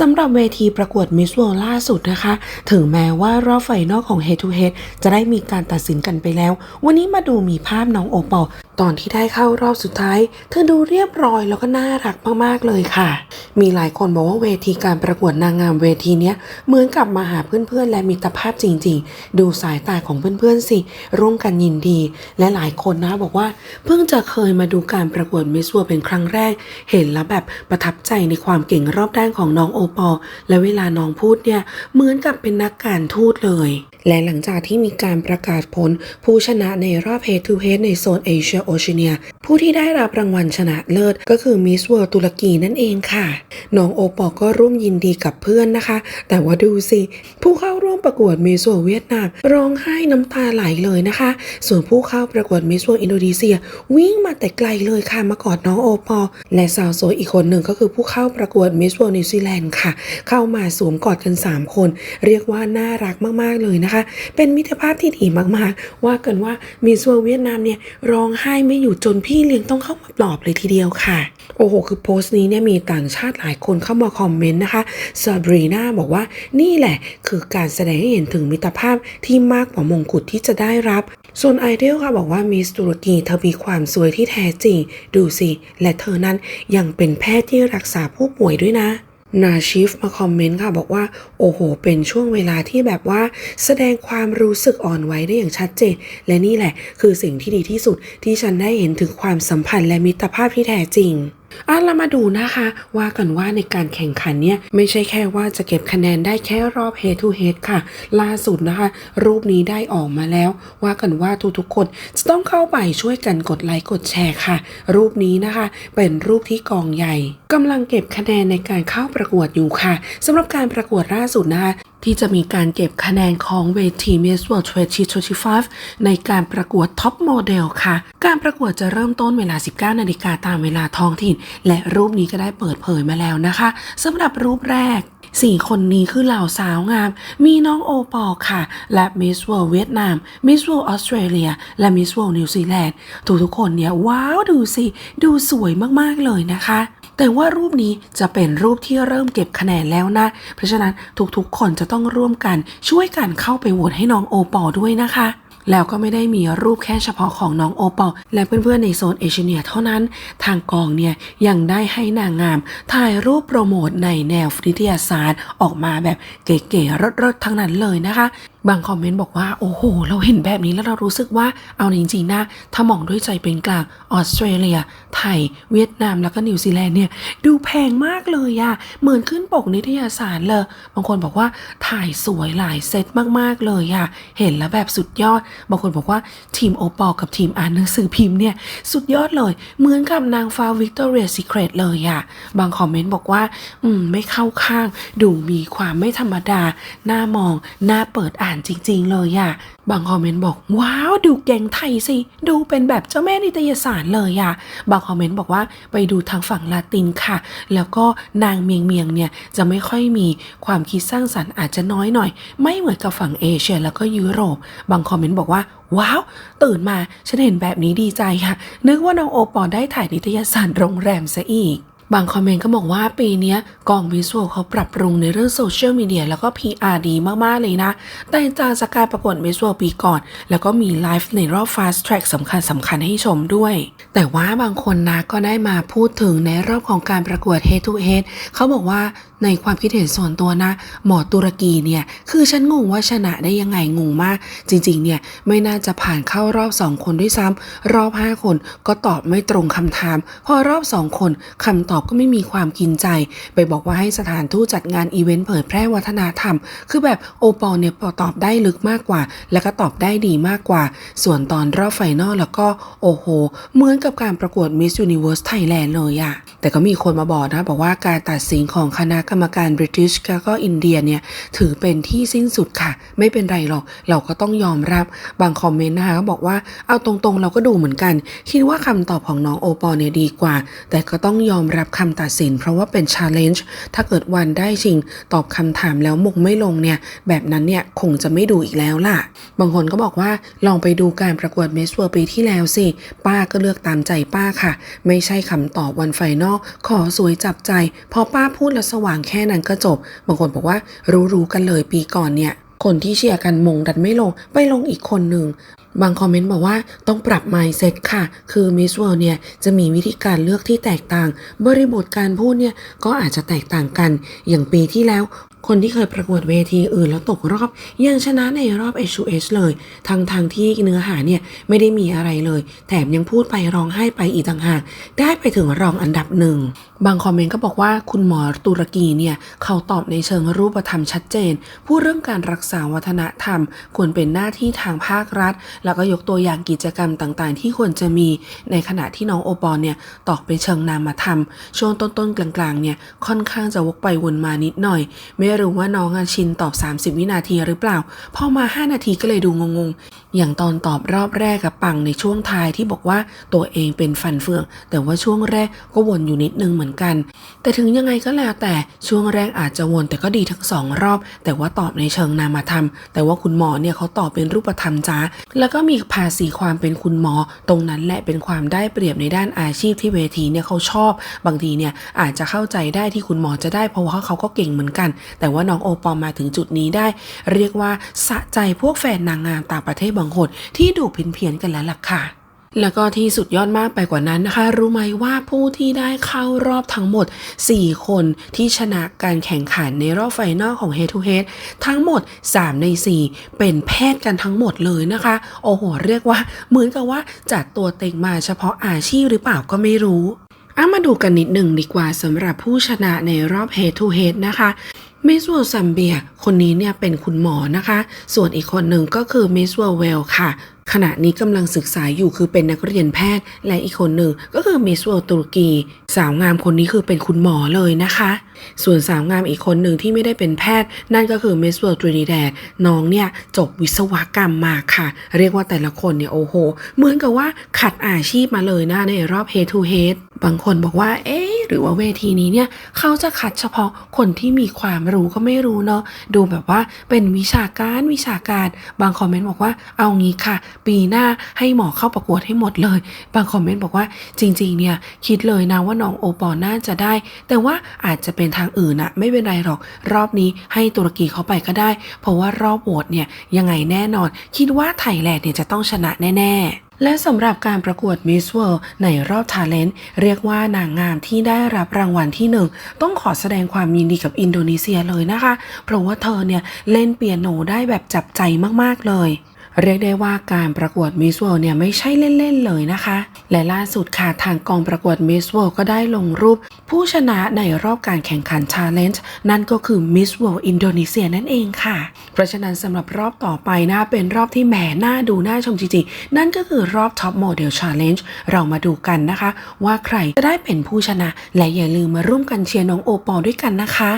สำหรับเวทีประกวดมิส s วล่าสุดนะคะ ถึงแม้ว่ารอบไฟนอลของ Head to Head จะได้มีการตัดสินกันไปแล้ว วันนี้มาดูมีภาพน้องโอปอลตอนที่ได้เข้ารอบสุดท้าย เธอดูเรียบร้อยแล้วก็น่ารักมาก ๆ เลยค่ะ มีหลายคนบอกว่าเวทีการประกวดนางงามเวทีเนี้ยเหมือนกับมาหาเพื่อนๆ และมิตรภาพจริง ๆ ดูสายตาของเพื่อนๆสิ ร่วมกันยินดี และหลายคนนะบอกว่า เพิ่งจะเคยมาดูการประกวดมิส s วเป็นครั้งแรก เห็นแล้วแบบประทับใจในความเก่งรอบด้านของน้องโอปอลและเวลาน้องพูดเนี่ยเหมือนกับเป็นนักการทูตเลย และหลังจากที่มีการประกาศผลผู้ชนะในรอบ Head to Head ในโซนเอเชียโอเชีย ผู้ที่ได้รับรางวัลชนะเลิศก็คือมิสเวิร์ตุรกีนั่นเองค่ะ น้องโอปอลก็ร่วมยินดีกับเพื่อนนะคะ แต่ว่าดูสิ ผู้เข้าร่วมประกวดมิสเวิร์เวียดนามร้องไห้น้ำตาไหลเลยนะคะ ส่วนผู้เข้าประกวดมิสเวิร์อินโดนีเซีย วิ่งมาแต่ไกลเลยค่ะมากอดน้องโอปอลและสาวสวยอีกคนหนึ่งก็คือผู้เข้าประกวดมิสเวิร์นิวซีแลนด์ค่ะ เข้ามาสวมกอดกัน 3 คน เรียกว่าน่ารักมากๆเลยนะคะ เป็นมิตรภาพที่ดีมากๆ ว่ากันว่ามิสเวิร์เวียดนามเนี่ยร้องไห้ไม่อยู่จนพี่ี่เลี้ยงต้องเข้ามาปลอบเลยทีเดียวค่ะ โอ้โห คือโพสต์นี้เนี่ยมีต่างชาติหลายคนเข้ามาคอมเมนต์นะคะซาบรีนาบอกว่านี่แหละคือการแสดงให้เห็นถึงมิตรภาพที่มากกว่ามงกุฎที่จะได้รับ ส่วนไอเดลค่ะบอกว่ามิสตุรกีเธอมีความสวยที่แท้จริง ดูสิ และเธอนั้นยังเป็นแพทย์ที่รักษาผู้ป่วยด้วยนะ นาชิฟมาคอมเมนต์ค่ะบอกว่า โอ้โห เป็นช่วงเวลาที่แบบว่าแสดงความรู้สึกอ่อนไหวได้อย่างชัดเจน และนี่แหละ คือสิ่งที่ดีที่สุดที่ฉันได้เห็นถึงความสัมพันธ์และมิตรภาพที่แท้จริง อะเรามาดูนะคะ ว่ากันว่าในการแข่งขันเนี่ยไม่ใช่แค่ว่าจะเก็บคะแนนได้แค่รอบ head to head ค่ะ ล่าสุดนะคะ รูปนี้ได้ออกมาแล้ว ว่ากันว่าทุกๆคนจะต้องเข้าไปช่วยกันกดไลค์กดแชร์ค่ะ รูปนี้นะคะ เป็นรูปที่กองใหญ่กำลังเก็บคะแนนในการเข้าประกวดอยู่ค่ะสำหรับการประกวดล่าสุดนะคะ ที่จะมีการเก็บคะแนนของเวที Miss World 2025 ในการประกวดท็อปโมเดลค่ะ การประกวดจะเริ่มต้นเวลา 19 นาฬิกาตามเวลาท้องถิ่น และรูปนี้ก็ได้เปิดเผยมาแล้วนะคะสำหรับรูปแรกสี่คนนี้คือเหล่าสาวงาม มีน้องโอปอลค่ะ และ Miss World เวียดนาม Miss World ออสเตรเลีย และ Miss World นิวซีแลนด์ทุกๆคนเนี่ย ว้าว ดูสิ ดูสวยมาก ๆ เลยนะคะ แต่ว่ารูปนี้จะเป็นรูปที่เริ่มเก็บคะแนนแล้วนะ เพราะฉะนั้นทุกๆ คนจะต้องร่วมกันช่วยกันเข้าไปโหวตให้น้องโอปอลด้วยนะคะแล้วก็ไม่ได้มีรูปแค่เฉพาะของน้องโอปอลและเพื่อนๆในโซนเอเชียเท่านั้น ทางกองเนี่ยยังได้ให้นางงาม ถ่ายรูปโปรโมทในแนววิทยาศาสตร์ออกมาแบบเก๋ๆรสๆทั้งนั้นเลยนะคะ บางคอมเมนต์บอกว่า โอ้โห เราเห็นแบบนี้แล้วเรารู้สึกว่าเอาจริงๆนะ ถ้ามองด้วยใจเป็นกลางออสเตรเลีย ไทย เวียดนามแล้วก็นิวซีแลนด์เนี่ย ดูแพงมากเลยอะเหมือนขึ้นปกนิตยสารเลย บางคนบอกว่าถ่ายสวยหลายเซตมากๆเลยอะเห็นแล้วแบบสุดยอด บางคนบอกว่าทีมโอปอลกับทีมอ่านหนังสือพิมพ์เนี่ยสุดยอดเลย เหมือนกับนางฟ้าวิกตอเรียซีเครตเลยอะบางคอมเมนต์บอกว่า อืมไม่เข้าข้าง ดูมีความไม่ธรรมดาหน่ามองหน่าเปิดอ่านจริง ๆ เลยอะบางคอมเมนต์บอกว้าวดูเก่งไทยสิ ดูเป็นแบบเจ้าแม่นิตยสารเลยอะบางคอมเมนต์บอกว่าไปดูทางฝั่งลาตินค่ะ แล้วก็นางเมียงเมียงเนี่ยจะไม่ค่อยมีความคิดสร้างสรรค์อาจจะน้อยหน่อย ไม่เหมือนกับฝั่งเอเชียแล้วก็ยุโรป บางคอมเมนต์บอกว่าว้าว ตื่นมาฉันเห็นแบบนี้ดีใจค่ะ นึกว่าน้องโอปอลได้ถ่ายนิตยสารโรงแรมซะอีก บางคอมเมนต์ก็บอกว่าปีนี้กองวิสวลเขาปรับปรุงในเรื่องโซเชียลมีเดียแล้วก็ PR ดีมาก ๆ เลยนะ แต่จากจากการประกวดวิสวลปีก่อน แล้วก็มีไลฟ์ในรอบ Fast Track สำคัญสำคัญให้ชมด้วย แต่ว่าบางคนนะก็ได้มาพูดถึงในรอบของการประกวด Head to Head เขาบอกว่า ในความคิดเห็นส่วนตัวนะ หมอตุรกีเนี่ย คือฉันงงว่าชนะได้ยังไงงงมาก จริงๆ เนี่ย ไม่น่าจะผ่านเข้ารอบ 2 คนด้วยซ้ำรอบ 5 คนก็ตอบไม่ตรงคำถาม พอรอบ 2 คนคำตอบก็ไม่มีความกินใจ ไปบอกว่าให้สถานทูตจัดงานอีเวนต์เผยแพร่วัฒนธรรม คือแบบโอปอลเนี่ยตอบได้ลึกมากกว่า แล้วก็ตอบได้ดีมากกว่า ส่วนตอนรอบไฟนอลแล้วก็โอ้โห เหมือนกับการประกวด Miss Universe Thailand เลยอะแต่ก็มีคนมาบอกนะบอกว่าการตัดสินของคณะกรรมการบริติชแล้วก็อินเดียเนี่ยถือเป็นที่สิ้นสุดค่ะ ไม่เป็นไรหรอก เราก็ต้องยอมรับบางคอมเมนต์นะคะก็บอกว่าเอาตรงๆ เราก็ดูเหมือนกัน คิดว่าคำตอบของน้องโอปอเนี่ยดีกว่า แต่ก็ต้องยอมรับคำตัดสิน เพราะว่าเป็นชาเลนจ์ถ้าเกิดวันได้จริง ตอบคำถามแล้วมงไม่ลงเนี่ยแบบนั้นเนี่ยคงจะไม่ดูอีกแล้วล่ะ บางคนก็บอกว่าลองไปดูการประกวดเมสเวอร์ปีที่แล้วสิ ป้าก็เลือกตามใจป้าค่ะ ไม่ใช่คำตอบวันไฟนอลขอสวยจับใจพอป้าพูดแล้วสว่างแค่นั้นก็จบ บางคนบอกว่ารู้ๆกันเลยปีก่อนเนี่ย คนที่เชียร์กันมงดันไม่ลง ไปลงอีกคนหนึ่งบางคอมเมนต์บอกว่าต้องปรับ mindset ค่ะ คือ Miss World เนี่ย จะมีวิธีการเลือกที่แตกต่าง บริบทการพูดเนี่ย ก็อาจจะแตกต่างกัน อย่างปีที่แล้ว คนที่เคยประกวดเวทีอื่นแล้วตกรอบ ยังชนะในรอบ HUH เลยทั้งทางที่เนื้อหาเนี่ยไม่ได้มีอะไรเลย แถมยังพูดไปร้องไห้ไปอีกต่างหาก ได้ไปถึงรองอันดับหนึ่ง บางคอมเมนต์ก็บอกว่าคุณหมอตุรกีเนี่ย เขาตอบในเชิงรูปธรรมชัดเจน พูดเรื่องการรักษาวัฒนธรรม ควรเป็นหน้าที่ทางภาครัฐ แล้วก็ยกตัวอย่างกิจกรรมต่างๆ ที่ควรจะมีในขณะที่น้องโอปอลเนี่ยตอบเป็นเชิงนามธรรมช่วงต้นๆกลางๆเนี่ยค่อนข้างจะวกไปวนมานิดหน่อยไม่รู้ว่าน้องอาชินตอบ 30 วินาทีหรือเปล่า พอมา 5 นาทีก็เลยดูงงๆ อย่างตอนตอบรอบแรกกับปังในช่วงท้ายที่บอกว่าตัวเองเป็นฟันเฟือง แต่ว่าช่วงแรกก็วนอยู่นิดนึงเหมือนกัน แต่ถึงยังไงก็แล้วแต่ช่วงแรกอาจจะวนแต่ก็ดีทั้งสองรอบ แต่ว่าตอบในเชิงนามธรรม แต่ว่าคุณหมอเนี่ยเขาตอบเป็นรูปธรรมจ้า แล้วก็มีภาษีความเป็นคุณหมอ ตรงนั้นแหละเป็นความได้เปรียบในด้านอาชีพที่เวทีเนี่ยเขาชอบ บางทีเนี่ยอาจจะเข้าใจได้ที่คุณหมอจะได้เพราะว่าเขาก็เก่งเหมือนกันแต่ว่าน้องโอปอลมาถึงจุดนี้ได้ เรียกว่าสะใจพวกแฟนนางงามต่างประเทศบางคนที่ดูเพี้ยนๆกันแล้วล่ะค่ะแล้วก็ที่สุดยอดมากไปกว่านั้นนะคะ รู้ไหมว่าผู้ที่ได้เข้ารอบทั้งหมด 4 คนที่ชนะการแข่งขันในรอบไฟนอลของ Head to Head ทั้งหมด 3 ใน 4 เป็นแพทย์กันทั้งหมดเลยนะคะ โอ้โห เรียกว่า เหมือนกับว่าจัดตัวเต็งมาเฉพาะอาชีพหรือเปล่าก็ไม่รู้ อามาดูกันนิดหนึ่งดีกว่าสำหรับผู้ชนะในรอบ Head to Head นะคะมิส w วลซัมเบีย คนนี้เนี่ยเป็นคุณหมอนะคะ ส่วนอีกคนหนึ่งก็คือมิส w วลเวลค่ะ ขณะนี้กำลังศึกษาอยู่คือเป็นนักเรียนแพทย์ และอีกคนหนึ่งก็คือมิส w ว r l ตุรกี สาวงามคนนี้คือเป็นคุณหมอเลยนะคะ ส่วนสาวงามอีกคนหนึ่งที่ไม่ได้เป็นแพทย์ นั่นก็คือมิส w ว r l ตรินิแดดน้องเนี่ยจบวิศวกรรมมาค่ะ เรียกว่าแต่ละคนเนี่ยโอ้โห เหมือนกับว่าขัดอาชีพมาเลยนะในรอบ head to head บางคนบอกว่าเอ๊ะ หรือว่าเวทีนี้เนี่ยเขาจะคัดเฉพาะคนที่มีความรู้ก็ไม่รู้เนาะดูแบบว่าเป็นวิชาการวิชาการ บางคอมเมนต์บอกว่าเอางี้ค่ะ ปีหน้าให้หมอเข้าประกวดให้หมดเลย บางคอมเมนต์บอกว่าจริงๆเนี่ยคิดเลยนะว่าน้องโอปอลน่าจะได้ แต่ว่าอาจจะเป็นทางอื่นอะไม่เป็นไรหรอกรอบนี้ให้ตุรกีเขาไปก็ได้ เพราะว่ารอบโหวตเนี่ยยังไงแน่นอน คิดว่าไทยแลนด์เนี่ยจะต้องชนะแน่ ๆ และสำหรับการประกวด Miss World ในรอบ Talent เรียกว่านางงามที่ได้รับรางวัลที่หนึ่งต้องขอแสดงความยินดีกับอินโดนีเซียเลยนะคะ เพราะว่าเธอเนี่ยเล่นเปียโนได้แบบจับใจมากๆเลย เรียกได้ว่าการประกวด Miss World เนี่ยไม่ใช่เล่นๆเลยนะคะ และล่าสุดค่ะทางกองประกวด Miss World ก็ได้ลงรูป ผู้ชนะในรอบการแข่งขัน Challenge นั่นก็คือ Miss World อินโดนีเซียนั่นเองค่ะ เพราะฉะนั้นสำหรับรอบต่อไปนะเป็นรอบที่แหมน่าดูน่าชมจริงๆ นั่นก็คือรอบ Top Model Challenge เรามาดูกันนะคะ ว่าใครจะได้เป็นผู้ชนะ และอย่าลืมมาร่วมกันเชียร์น้องโอปอลด้วยกันนะคะ